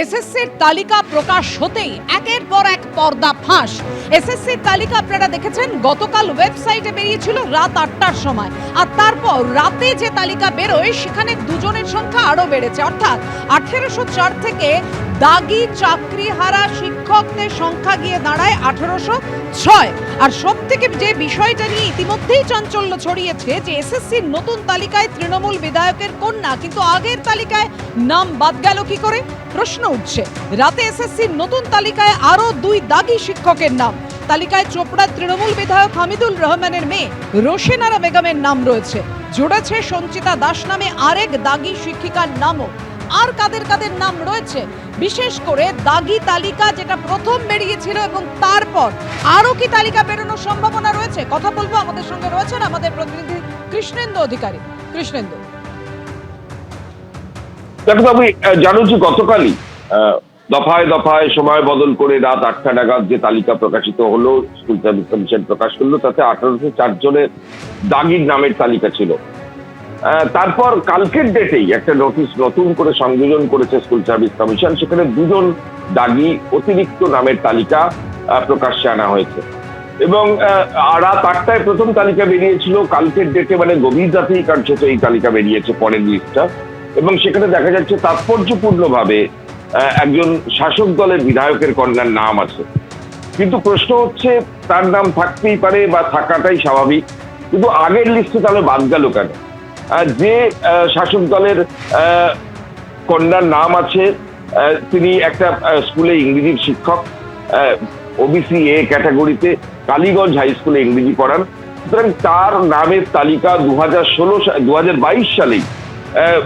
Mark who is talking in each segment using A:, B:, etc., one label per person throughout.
A: এসএসসির তালিকা প্রকাশ হতেই একের পর এক পর্দা ফাঁস। এসএসসির তালিকা আপনারা দেখেছেন, গতকাল ওয়েবসাইটে বেরিয়েছিল রাত আটটার সময়। আর তারপর রাতে যে তালিকা বেরোয়, সেখানে দুজনের সংখ্যা আরও বেড়েছে। অর্থাৎ আঠেরোশো চার থেকে দাগি চাকরিহারা শিক্ষকদের সংখ্যা গিয়ে দাঁড়ায় আঠেরোশো ছয়। আর সব থেকে যে বিষয়টা নিয়ে ইতিমধ্যেই চাঞ্চল্য ছড়িয়েছে, যে এসএসসির নতুন তালিকায় তৃণমূল বিধায়কের কন্যা, কিন্তু আগের তালিকায় নাম বাদ গেল কি করে? প্রশ্ন উঠছে। রাতে এসএসসির নতুন তালিকায় আরও দুই দাগি শিক্ষকের নাম। তালিকায় চোপড়ার তৃণমূল বিধায়ক হামিদুল রহমানের মেয়ে রোশেনারা বেগমের নাম রয়েছে। জুড়েছে সঞ্চিতা দাস নামে আরেক দাগি শিক্ষিকার নামও। আর কাদের কাদের নাম রয়েছে? বিশেষ করে দাগি তালিকা যেটা প্রথম বেরিয়েছিল এবং তারপর আরও কি তালিকা বেরোনোর সম্ভাবনা রয়েছে? কথা বলব আমাদের সঙ্গে রয়েছেন আমাদের প্রতিনিধি কৃষ্ণেন্দু অধিকারী। কৃষ্ণেন্দু।
B: দেখো বাবু জানো যে গতকালই দফায় দফায় সময় বদল করে রাত আটটা নাগাদ যে তালিকা প্রকাশিত হলো, স্কুল সার্ভিস কমিশন প্রকাশ করল, তাতে আঠারোশো চার জনের দাগির নামের তালিকা ছিল। তারপর কালকের ডেটেই একটা নোটিশ নতুন করে সংযোজন করেছে স্কুল সার্ভিস কমিশন, সেখানে দুজন দাগি অতিরিক্ত নামের তালিকা প্রকাশ্যে আনা হয়েছে। এবং রাত আটটায় প্রথম তালিকা বেরিয়েছিল, কালকের ডেটে মানে গভীর রাতেই কার্যত এই তালিকা বেরিয়েছে, পরের লিস্টটা। এবং সেখানে দেখা যাচ্ছে তাৎপর্যপূর্ণভাবে একজন শাসক দলের বিধায়কের কন্যার নাম আছে। কিন্তু প্রশ্ন হচ্ছে, তার নাম থাকতেই পারে বা থাকাটাই স্বাভাবিক। কিন্তু আগের লিস্টে তাহলে বাদ গেল কেন? যে শাসক দলের কন্যার নাম আছে তিনি একটা স্কুলে ইংরেজির শিক্ষক ওবিসি এ ক্যাটাগরিতে কালীগঞ্জ হাই স্কুলে ইংরেজি পড়ান। সুতরাং তার নামের তালিকা দু হাজার ষোলো দু হাজার বাইশ সালেই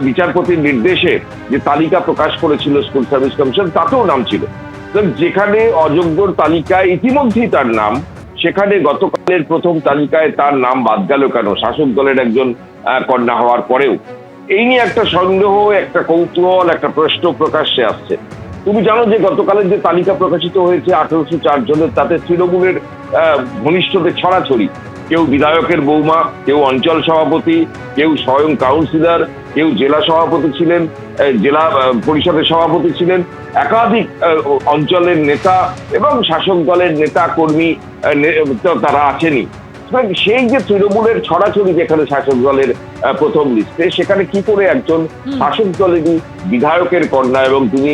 B: বিচারপতির নির্দেশে যে তালিকা প্রকাশ করেছিল স্কুল সার্ভিস কমিশন, তাতেও নাম ছিল। যেখানে অযোগ্যর তালিকায় ইতিমধ্যেই তার নাম, সেখানে গতকালের প্রথম তালিকায় তার নাম বাদ গেল কেন? শাসক দলের একজন কন্যা হওয়ার পরেও। এই নিয়ে একটা সন্দেহ, একটা কৌতূহল, একটা প্রশ্ন প্রকাশ্যে আসছে। তুমি জানো যে গতকালের যে তালিকা প্রকাশিত হয়েছে, আঠারোশো চার জনের, তাতে তৃণমূলের ঘনিষ্ঠদের ছড়াছড়ি। কেউ বিধায়কের বৌমা, কেউ অঞ্চল সভাপতি, কেউ স্বয়ং কাউন্সিলর কেউ জেলা সভাপতি ছিলেন জেলা পরিষদের সভাপতি ছিলেন একাধিক অঞ্চলের নেতা এবং শাসক দলের নেতা কর্মী তারা আছেনই। সেই যে তৃণমূলের ছড়াছড়ি যেখানে শাসক দলের প্রথম লিস্টে সেখানে কি করে একজন শাসক দলেরই বিধায়কের কন্যা এবং তিনি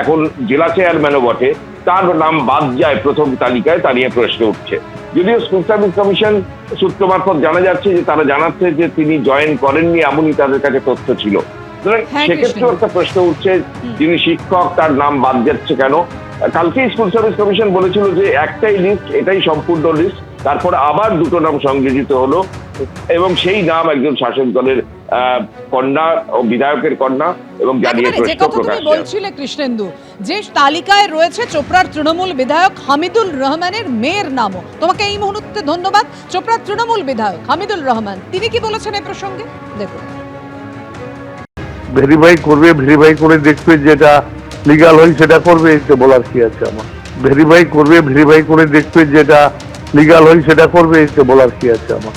B: এখন জেলা চেয়ারম্যানও বটে তার নাম বাদ যায় প্রথম তালিকায় তা নিয়ে প্রশ্ন উঠছে। যদিও স্কুল সার্ভিস কমিশন সূত্র মারফত জানা যাচ্ছে যে তারা জানাচ্ছে যে তিনি জয়েন করেননি এমনই তাদের কাছে তথ্য ছিল।
A: হ্যাঁ,
B: সেক্ষেত্রেও একটা প্রশ্ন উঠছে যিনি শিক্ষক তার নাম বাদ যাচ্ছে কেন? কালকে স্কুল সার্ভিস কমিশন বলেছিল যে একটাই লিস্ট এটাই সম্পূর্ণ লিস্ট তারপর আবার দুটো নাম সংযোজিত হলো এবং সেই নাম একজন শাসক দলের কন্যা ও বিধায়কের কন্যা এবং জানিয়ে
A: যে কথা তুমি বলছিলে কৃষ্ণেন্দু যে তালিকায় রয়েছে চোপড়ার তৃণমূল বিধায়ক হামিদুল রহমানের মেয়ের নামও। তোমাকে এই মুহূর্তে ধন্যবাদ চোপড়ার তৃণমূল বিধায়ক হামিদুল রহমান। তিনি কি বলেছেন এই প্রসঙ্গে? দেখুন।
C: ভেরিফাই করবে ভেরিফাই করে দেখবে যেটা লিগাল হয় সেটা করবে এতে বলার কি আছে আমার। ভেরিফাই করবে ভেরিফাই করে দেখবে যেটা লিগাল হয় সেটা করবে এতে বলার কি আছে আমার।